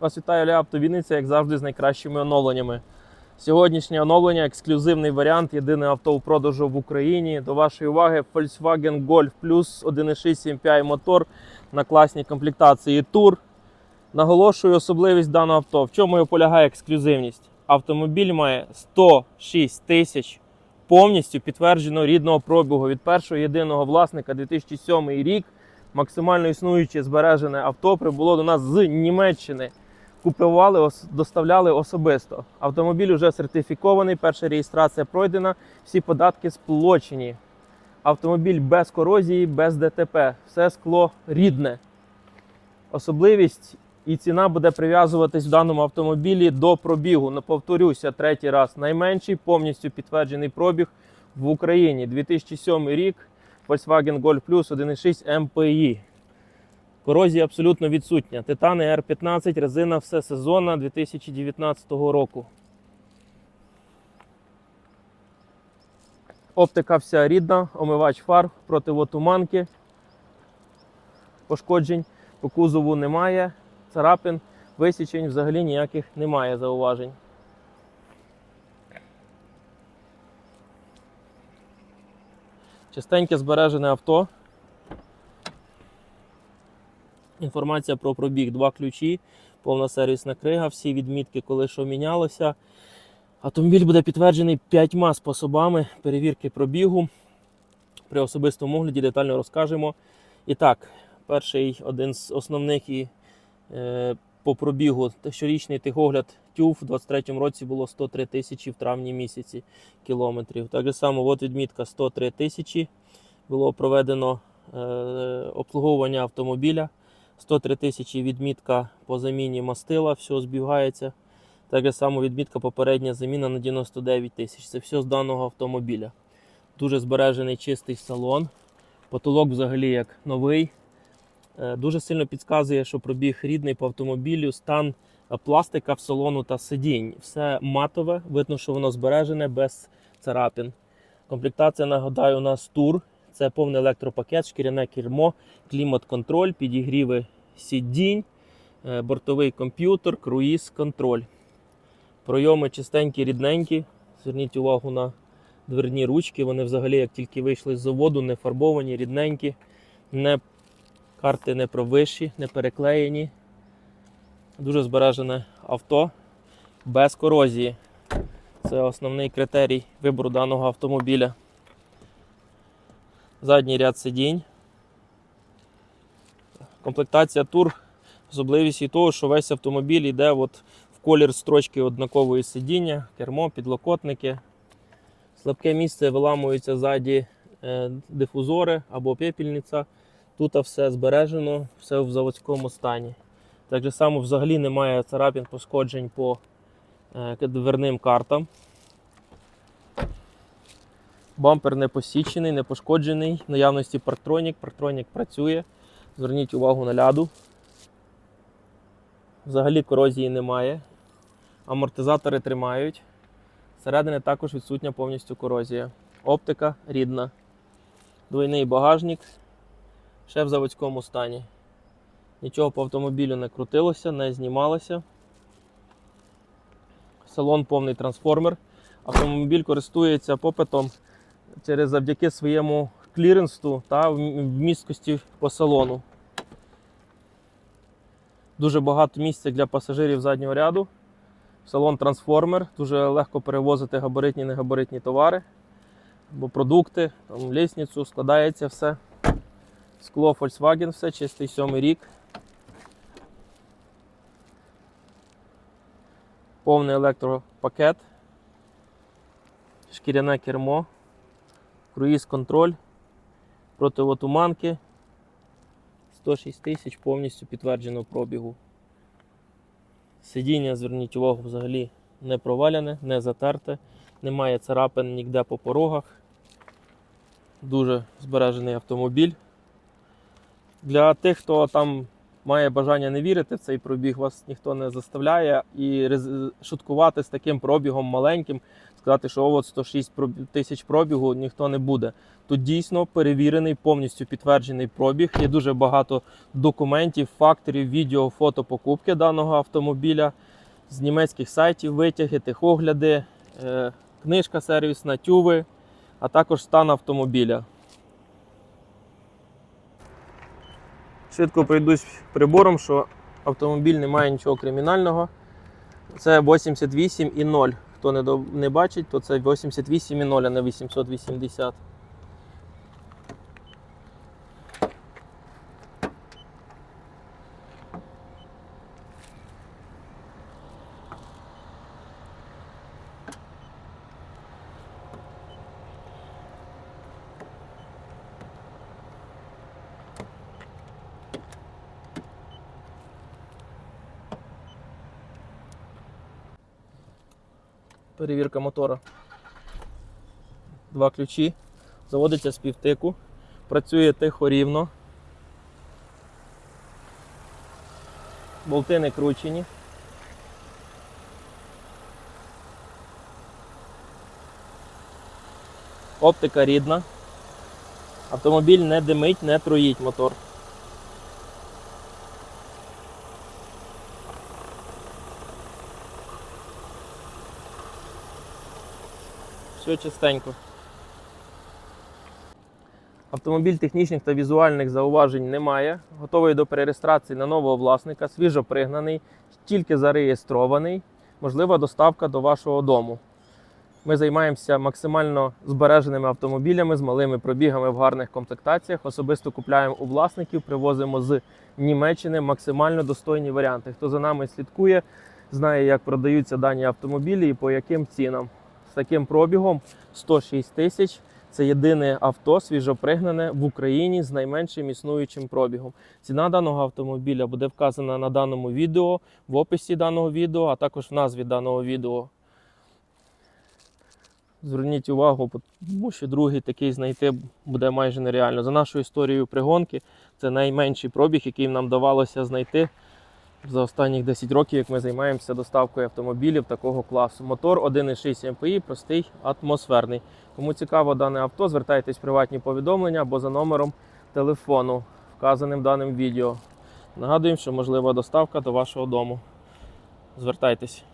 Вас вітає Оля Автовінниця, як завжди, з найкращими оновленнями. Сьогоднішнє оновлення ексклюзивний варіант, єдине авто у продажу в Україні. До вашої уваги Volkswagen Golf Plus 1.6 MPI мотор на класній комплектації Tour. Наголошую особливість даного авто. В чому його полягає ексклюзивність? Автомобіль має 106 тисяч повністю підтвердженого рідного пробігу від першого єдиного власника 2007 рік. Максимально існуюче збережене авто прибуло до нас з Німеччини. Купували, доставляли особисто. Автомобіль вже сертифікований, перша реєстрація пройдена, всі податки сплочені. Автомобіль без корозії, без ДТП, все скло рідне. Особливість і ціна буде прив'язуватись в даному автомобілі до пробігу. Ну, повторюся, третій раз. Найменший повністю підтверджений пробіг в Україні. 2007 рік. Volkswagen Golf Plus 1.6 MPI. Корозія абсолютно відсутня. Титани R15, резина все сезонна 2019 року. Оптика вся рідна, омивач фар, противотуманки. Пошкоджень по кузову немає. Царапин, висічень взагалі ніяких немає зауважень. Чистеньке збережене авто. Інформація про пробіг, два ключі, повна сервісна крига, всі відмітки, коли що мінялося. Автомобіль буде підтверджений п'ятьма способами перевірки пробігу. При особистому огляді детально розкажемо. І так, перший один з основних і е, по пробігу щорічний техогляд ТЮФ у 2023 році було 103 тисячі в травні місяці кілометрів. Так само, от відмітка 103 тисячі. Було проведено е, обслуговування автомобіля. 103 тисячі відмітка по заміні мастила, все збігається. Так само відмітка попередня заміна на 99 тисяч. Це все з даного автомобіля. Дуже збережений чистий салон. Потолок взагалі як новий. Е, Дуже сильно підказує, що пробіг рідний по автомобілю, стан е, пластика в салону та сидінь. Все матове, видно, що воно збережене без царапин. Комплектація, нагадаю, у нас тур. Це повний електропакет, шкіряне кермо, клімат-контроль, підігріви сидінь, е, бортовий комп'ютер, круїз-контроль. Пройоми чистенькі, рідненькі. Зверніть увагу на дверні ручки. Вони взагалі, як тільки вийшли з заводу, не фарбовані, рідненькі, не, карти не провищі, не переклеєні. Дуже збережене авто без корозії. Це основний критерій вибору даного автомобіля. Задній ряд сидінь. Комплектація тур. Особливість і того, що весь автомобіль йде от в колір строчки однакової сидіння, кермо, підлокотники. Слабке місце виламуються ззаді е, дифузори або пепельниця. Тут все збережено, все в заводському стані. Так само взагалі немає царапин пошкоджень по е, дверним картам. Бампер не посічений, не пошкоджений. Наявності парктронік. Парктронік працює. Зверніть увагу на ляду. Взагалі корозії немає. Амортизатори тримають. Зсередини також відсутня повністю корозія. Оптика рідна. Двойний багажник. Ще в заводському стані. Нічого по автомобілю не крутилося, не знімалося. Салон повний трансформер. Автомобіль користується попитом через завдяки своєму кліренсу та вмісткості по салону. Дуже багато місця для пасажирів заднього ряду. Салон трансформер, дуже легко перевозити габаритні і негабаритні товари або продукти, там лісницю, складається все. Скло Volkswagen, все, чистий сьомий рік. Повний електропакет, шкіряне кермо, круїз-контроль, противотуманки. 106 тисяч повністю підтверджено пробігу. Сидіння, зверніть увагу, взагалі не проваляне, не затерте, немає царапин ніде по порогах. Дуже збережений автомобіль. Для тих, хто там має бажання не вірити в цей пробіг, вас ніхто не заставляє. І шуткувати з таким пробігом маленьким, сказати, що «О, от 106 проб- тисяч пробігу ніхто не буде. Тут дійсно перевірений, повністю підтверджений пробіг. Є дуже багато документів, факторів, відео, фото покупки даного автомобіля з німецьких сайтів, витяги, техогляди, е, книжка сервісна, тюви, а також стан автомобіля. Швидко пройдусь прибором, що автомобіль не має нічого кримінального. Це 88 і 0. Хто не, бачить, то це 88 і 0, а не 880. Перевірка мотора. Два ключі. Заводиться з півтику. Працює тихо рівно. Болти не кручені. Оптика рідна. Автомобіль не димить, не троїть мотор. Все чистенько. Автомобіль технічних та візуальних зауважень немає. Готовий до перереєстрації на нового власника, свіжо пригнаний, тільки зареєстрований. Можлива доставка до вашого дому. Ми займаємося максимально збереженими автомобілями з малими пробігами в гарних комплектаціях. Особисто купляємо у власників, привозимо з Німеччини максимально достойні варіанти. Хто за нами слідкує, знає, як продаються дані автомобілі і по яким цінам. Таким пробігом 106 тисяч. Це єдине авто свіжопригнане в Україні з найменшим існуючим пробігом. Ціна даного автомобіля буде вказана на даному відео, в описі даного відео, а також в назві даного відео. Зверніть увагу, тому що другий такий знайти буде майже нереально. За нашою історією пригонки, це найменший пробіг, який нам давалося знайти за останні 10 років, як ми займаємося доставкою автомобілів такого класу. Мотор 1,6 МПІ, простий, атмосферний. Кому цікаво дане авто, звертайтесь в приватні повідомлення або за номером телефону, вказаним даним відео. Нагадуємо, що можлива доставка до вашого дому. Звертайтесь.